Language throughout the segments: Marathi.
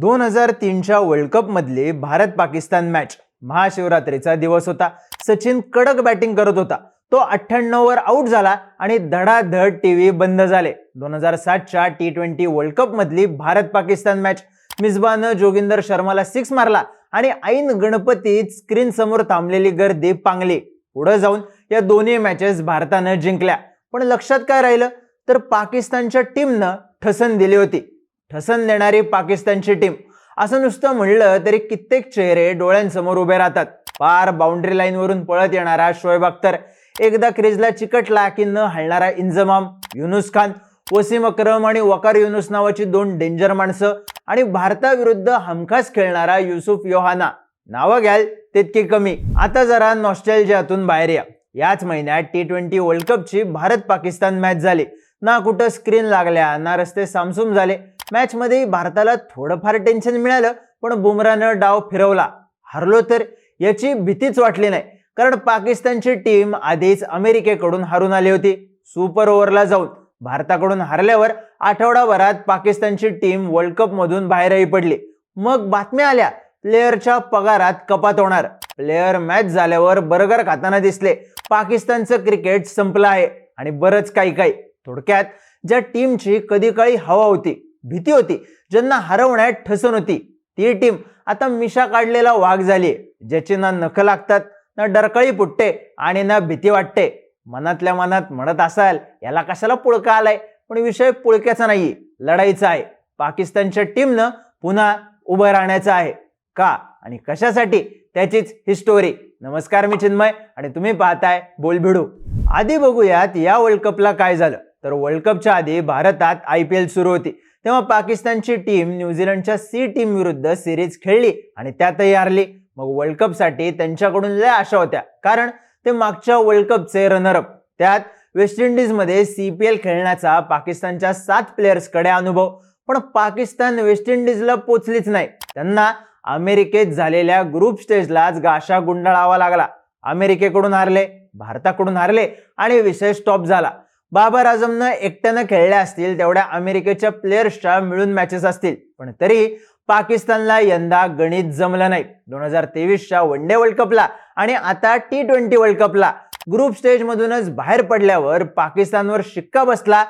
दोन हजार तीनच्या वर्ल्ड कपमधली भारत पाकिस्तान मॅच महाशिवरात्रीचा दिवस होता. सचिन कडक बॅटिंग करत होता. तो अठ्ठ्याण्णव वर आऊट झाला आणि धडाधड टीव्ही बंद झाले. दोन हजार सातच्या टी ट्वेंटी वर्ल्ड कपमधली भारत पाकिस्तान मॅच मिसबानं जोगिंदर शर्माला सिक्स मारला आणि ऐन गणपतीत स्क्रीन समोर थांबलेली गर्दी पांगली. पुढे जाऊन या दोन्ही मॅचेस भारतानं जिंकल्या. पण लक्षात काय राहिलं? तर पाकिस्तानच्या टीमनं ठसन दिली होती. ठसन देणारी पाकिस्तानची टीम. असं नुसतं म्हणलं तरी कित्येक चेहरे डोळ्यांसमोर उभे राहतात. पार बाउंड्री लाईन वरून पळत येणारा शोएब अख्तर एकदा क्रीजला चिकटला की न हलणारा इंजमाम युनुस खान वसीम अक्रम आणि वकार युनुस नावाची दोन डेंजर माणसं आणि भारताविरुद्ध हमखास खेळणारा युसुफ योहाना. नावं घ्याल तितकी कमी. आता जरा नॉस्टेलजियातून बाहेर या. याच महिन्यात टी ट्वेंटी वर्ल्ड कपची भारत पाकिस्तान मॅच झाली. ना कुठं स्क्रीन लागल्या ना रस्ते सामसूम झाले मॅचमध्ये भारताला थोडंफार टेन्शन मिळालं पण बुमरानं डाव फिरवला. हरलो तर याची भीतीच वाटली नाही कारण पाकिस्तानची टीम आधीच अमेरिकेकडून हारून आली होती. सुपर ओव्हरला जाऊन भारताकडून हरल्यावर आठवडाभरात पाकिस्तानची टीम वर्ल्ड कपमधून बाहेरही पडली. मग बातम्या आल्या प्लेअरच्या पगारात कपात होणार. प्लेअर मॅच झाल्यावर बर्गर खाताना दिसले. पाकिस्तानचं क्रिकेट संपलं आहे आणि बरंच काही काही थोडक्यात ज्या टीमची कधी काळी हवा होती भीती होती. ज्यांना हरवण्यात ठसून होती. ती टीम आता मिशा काढलेला वाघ झाली. ज्याची ना नख लागतात ना डरकळी फुटते आणि ना भीती वाटते. मनातल्या मनात म्हणत असाल याला कशाला पुळका आलाय? पण विषय पुळक्याचा नाही लढाईचा आहे. पाकिस्तानच्या टीमनं पुन्हा उभं राहण्याचं आहे. का? आणि कशासाठी? त्याचीच ही स्टोरी नमस्कार मी चिन्मय आणि तुम्ही पाहताय बोलभिडू. आधी बघूयात या वर्ल्ड कपला काय झालं. तर वर्ल्ड कपच्या आधी भारतात आय पी एल सुरू होती. तेव्हा पाकिस्तानची टीम न्यूझीलंडच्या सी टीम विरुद्ध सिरीज खेळली आणि त्यातही हारली. मग वर्ल्ड कपसाठी त्यांच्याकडून लय आशा होत्या. कारण ते मागच्या वर्ल्ड कपचे रनरअप त्यात वेस्ट इंडिजमध्ये सी पी एल खेळण्याचा पाकिस्तानच्या सात प्लेयर्सकडे अनुभव. पण पाकिस्तान वेस्ट इंडिजला पोचलीच नाही. त्यांना अमेरिकेत झालेल्या ग्रुप स्टेजलाच गाशा गुंडाळावा लागला. अमेरिकेकडून हारले भारताकडून हारले आणि विषय स्टॉप झाला. बाबर आझमनं एकट्यानं खेळल्या असतील तेवढ्या अमेरिकेच्या प्लेयर्सच्या मिळून मॅचेस असतील. पण तरी पाकिस्तानला यंदा गणित जमलं नाही. दोन हजार तेवीसच्या वन डे वर्ल्ड कपला आणि आता टी ट्वेंटी वर्ल्ड कपला ग्रुप स्टेजमधूनच बाहेर पडल्यावर पाकिस्तानवर शिक्का बसला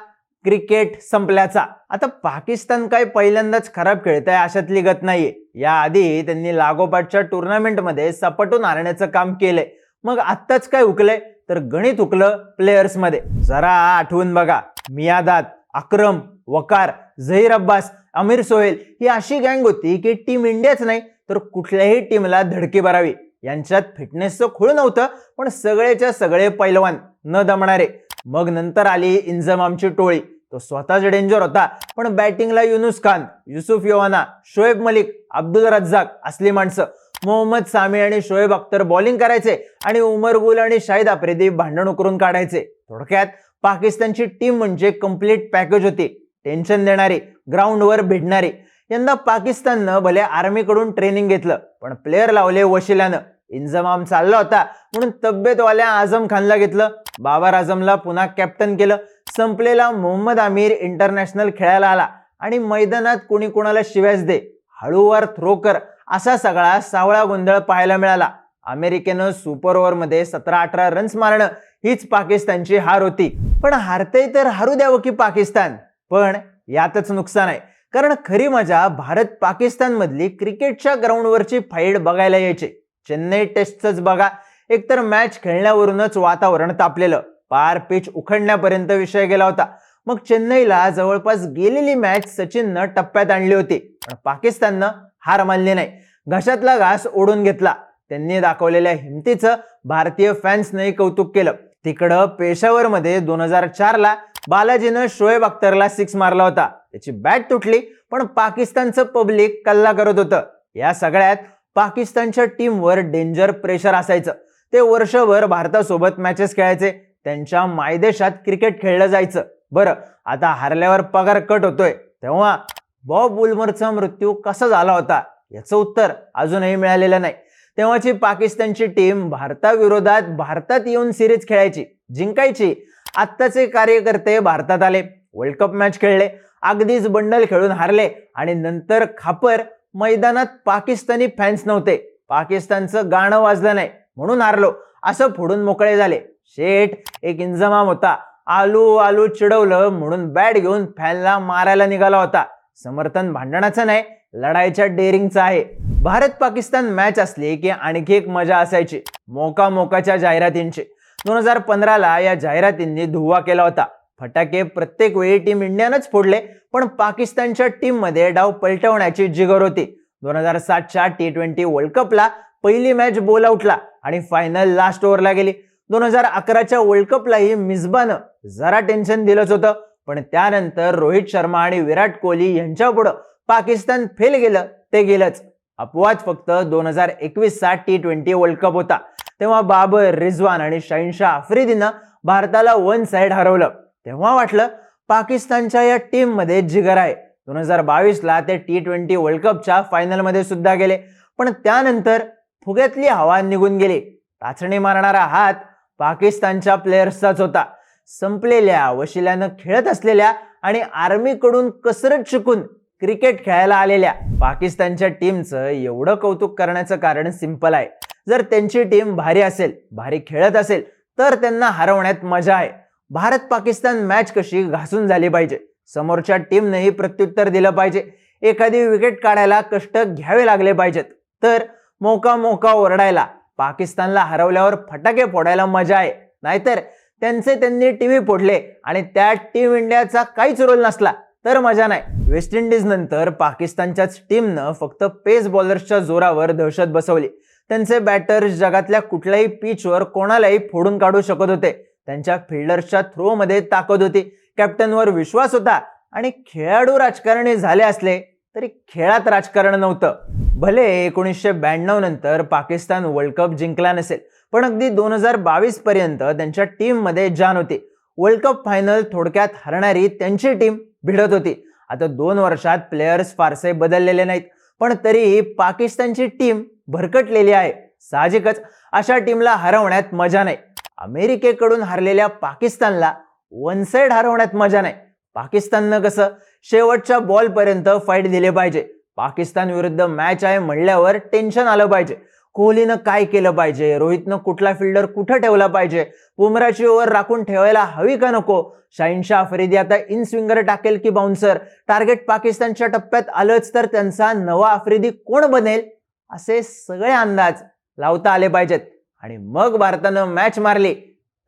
क्रिकेट संपल्याचा. आता पाकिस्तान काय पहिल्यांदाच खराब खेळतंय अशातली गत नाहीये. याआधी त्यांनी लागोपाठच्या टुर्नामेंटमध्ये सपटून हारण्याचं काम केलंय. मग आत्ताच काय हुकलंय? तर गणित उकलं प्लेयर्समध्ये जरा आठवून बघा. मियादात अक्रम वकार झहीर अब्बास अमीर सोहेल ही अशी गँग होती की टीम इंडियाच नाही तर कुठल्याही टीमला धडकी भरावी. यांच्यात फिटनेसचं खूळ नव्हतं पण सगळेच्या सगळे पैलवान न दमणारे. मग नंतर आली इंजमामची टोळी. तो स्वतःच डेंजर होता. पण बॅटिंगला युनुस खान युसुफ योवाना शोएब मलिक अब्दुल रज्जाक असली माणसं. मोहम्मद सामी आणि शोएब अख्तर बॉलिंग करायचे आणि उमर गुल आणि शाहिद आफ्रिदी भांडण उकरून काढायचे. थोडक्यात पाकिस्तानची टीम म्हणजे कंप्लीट पॅकेज होती. टेन्शन देणारी ग्राउंडवर भिडणारी. यंदा पाकिस्ताननं भले आर्मीकडून ट्रेनिंग घेतलं पण प्लेअर लावले वशिल्यानं. इंजमाम चालला होता म्हणून तब्येतवाल्या आझम खानला घेतलं. बाबर आझमला पुन्हा कॅप्टन केलं. संपलेला मोहम्मद आमिर इंटरनॅशनल खेळायला आला आणि मैदानात कोणी कोणाला शिव्यास दे हळूवार थ्रो कर असा सगळा सावळा गोंधळ पाहायला मिळाला. अमेरिकेनं सुपर ओव्हरमध्ये सतरा अठरा रन्स मारणं हीच पाकिस्तानची हार होती. पण हारते तर हारू द्यावं की पाकिस्तान? पण यातच नुकसान आहे. कारण खरी मजा भारत पाकिस्तान मधली क्रिकेटच्या ग्राउंडवरची फाईट बघायला यायची. चेन्नई टेस्टच बघा. एकतर मॅच खेळण्यावरूनच वातावरण तापलेलं. पार पिच उखडण्यापर्यंत विषय गेला होता. मग चेन्नईला जवळपास गेलेली मॅच सचिननं टप्प्यात आणली होती. पण पाकिस्ताननं हार मानली नाही. घशातला घास ओढून घेतला. त्यांनी दाखवलेल्या हिमतीचं भारतीय फॅन्सनंही कौतुक केलं. तिकडं पेशावरमध्ये दोन हजार चारला बालाजीनं शोएब अख्तरला सिक्स मारला होता. त्याची बॅट तुटली पण पाकिस्तानचं पब्लिक कल्ला करत होतं. या सगळ्यात पाकिस्तानच्या टीमवर डेंजर प्रेशर असायचं. ते वर्षभर भारतासोबत मॅचेस खेळायचे. त्यांच्या मायदेशात क्रिकेट खेळलं जायचं. बरं आता हारल्यावर पगार कट होतोय. तेव्हा बॉब उल्मरचा मृत्यू कसा झाला होता? याचं उत्तर अजूनही मिळालेलं नाही. तेव्हाची पाकिस्तानची टीम भारताविरोधात भारतात येऊन सिरीज खेळायची जिंकायची. आत्ताचे कार्यकर्ते भारतात आले वर्ल्ड कप मॅच खेळले अगदीच बंडल खेळून हारले आणि नंतर खापर मैदानात पाकिस्तानी फॅन्स नव्हते. पाकिस्तानचं गाणं वाजलं नाही म्हणून हारलो. असं फोडून मोकळे झाले. शेठ एक इंजमाम होता. आलू आलू चिडवलं म्हणून बॅट घेऊन फॅनला मारायला निघाला होता. समर्थन भांडणाचं नाही लढाईच्या डेअरिंगचं आहे. भारत पाकिस्तान मॅच असली की आणखी एक मजा असायची मोका मोकाच्या जाहिरातींची. दोन हजार पंधराला या जाहिरातींनी धुवा केला होता. फटाके प्रत्येक वेळी टीम इंडियानंच फोडले पण पाकिस्तानच्या टीममध्ये डाव पलटवण्याची जिगर होती. दोन हजार सातच्या टी ट्वेंटी वर्ल्ड कपला पहिली मॅच बोल आउटला आणि फायनल लास्ट ओव्हरला गेली. दोन हजार अकराच्या वर्ल्ड कपलाही मिसबानं जरा टेन्शन दिलंच होतं. पण त्यानंतर रोहित शर्मा आणि विराट कोहली यांच्या पुढं पाकिस्तान फेल गेलं ते गेलंच. अपवाद फक्त दोन हजार एकवीसचा टी ट्वेंटी वर्ल्ड कप होता. तेव्हा बाबर रिझवान आणि शहिनशाह आफ्रिदीनं भारताला वन साइड हरवलं. तेव्हा वाटलं पाकिस्तानच्या या टीममध्ये जिगर आहे. दोन हजार बावीसला ते टी ट्वेंटी वर्ल्ड कपच्या फायनलमध्ये सुद्धा गेले. पण त्यानंतर फुग्यातली हवा निघून गेली. टाचणी मारणारा हात पाकिस्तानच्या प्लेयर्सचाच होता. संपलेल्या वशिल्यानं खेळत असलेल्या आणि आर्मीकडून कसरत शिकून क्रिकेट खेळायला आलेल्या पाकिस्तानच्या टीमचं एवढं कौतुक करण्याचं कारण सिंपल आहे. जर त्यांची टीम भारी असेल भारी खेळत असेल तर त्यांना हरवण्यात मजा आहे. भारत पाकिस्तान मॅच कशी घासून झाली पाहिजे? समोरच्या टीमनेही प्रत्युत्तर दिलं पाहिजे. एखादी विकेट काढायला कष्ट घ्यावे लागले पाहिजेत. तर मोका मोका ओरडायला पाकिस्तानला हरवल्यावर फटाके फोडायला मजा आहे. नाहीतर त्यांचे त्यांनी टीव्ही फोडले आणि त्यात टीम इंडियाचा काहीच रोल नसला तर मजा नाही. वेस्ट इंडिज नंतर पाकिस्तानच्याच टीमनं फक्त पेस बॉलर्सच्या जोरावर दहशत बसवली. त्यांचे बॅटर्स जगातल्या कुठल्याही पिचवर कोणालाही फोडून काढू शकत होते. त्यांच्या फिल्डर्सच्या थ्रोमध्ये ताकद होती. कॅप्टनवर विश्वास होता आणि खेळाडू राजकारणी झाले असले तरी खेळात राजकारण नव्हतं. भले एकोणीसशे ब्याण्णव नंतर पाकिस्तान वर्ल्ड कप जिंकला नसेल पण अगदी दोन हजार बावीस पर्यंत त्यांच्या टीममध्ये जान होती. वर्ल्ड कप फायनल थोडक्यात हरणारी त्यांची टीम भिडत होती. आता दोन वर्षात प्लेयर्स फारसे बदललेले नाहीत पण तरीही पाकिस्तानची टीम भरकटलेली आहे. साहजिकच अशा टीमला हरवण्यात मजा नाही. अमेरिकेकडून हरलेल्या पाकिस्तानला वन साइड हरवण्यात मजा नाही. पाकिस्ताननं कसं शेवटच्या बॉलपर्यंत फाईट दिले पाहिजे. पाकिस्तान विरुद्ध मॅच आहे म्हणल्यावर टेन्शन आलं पाहिजे. कोहलीनं काय केलं पाहिजे? रोहितनं कुठला फिल्डर कुठं ठेवला पाहिजे? बुमराची ओव्हर राखून ठेवायला हवी का नको? शाहिनशाह आफ्रिदी आता इन स्विंगर टाकेल की बाउन्सर टार्गेट पाकिस्तानच्या टप्प्यात आलंच तर त्यांचा नवा आफ्रिदी कोण बनेल? असे सगळे अंदाज लावता आले पाहिजेत. आणि मग भारतानं मॅच मारली.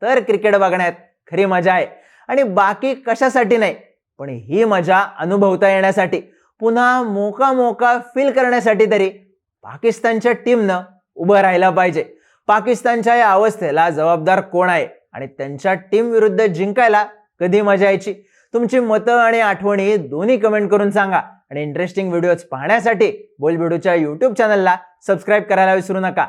तर क्रिकेट बघण्यात खरी मजा आहे. आणि बाकी कशासाठी नाही? पण ही मजा अनुभवता येण्यासाठी पुन्हा मोका मोका फील करण्यासाठी तरी पाकिस्तानच्या टीमनं उभं राहायला पाहिजे. पाकिस्तानच्या या अवस्थेला जबाबदार कोण आहे? आणि त्यांच्या टीम विरुद्ध जिंकायला कधी मजा यायची? तुमची मतं आणि आठवणी दोन्ही कमेंट करून सांगा. आणि इंटरेस्टिंग व्हिडिओज पाहण्यासाठी बोलबिडूच्या यूट्यूब चॅनलला सबस्क्राईब करायला विसरू नका.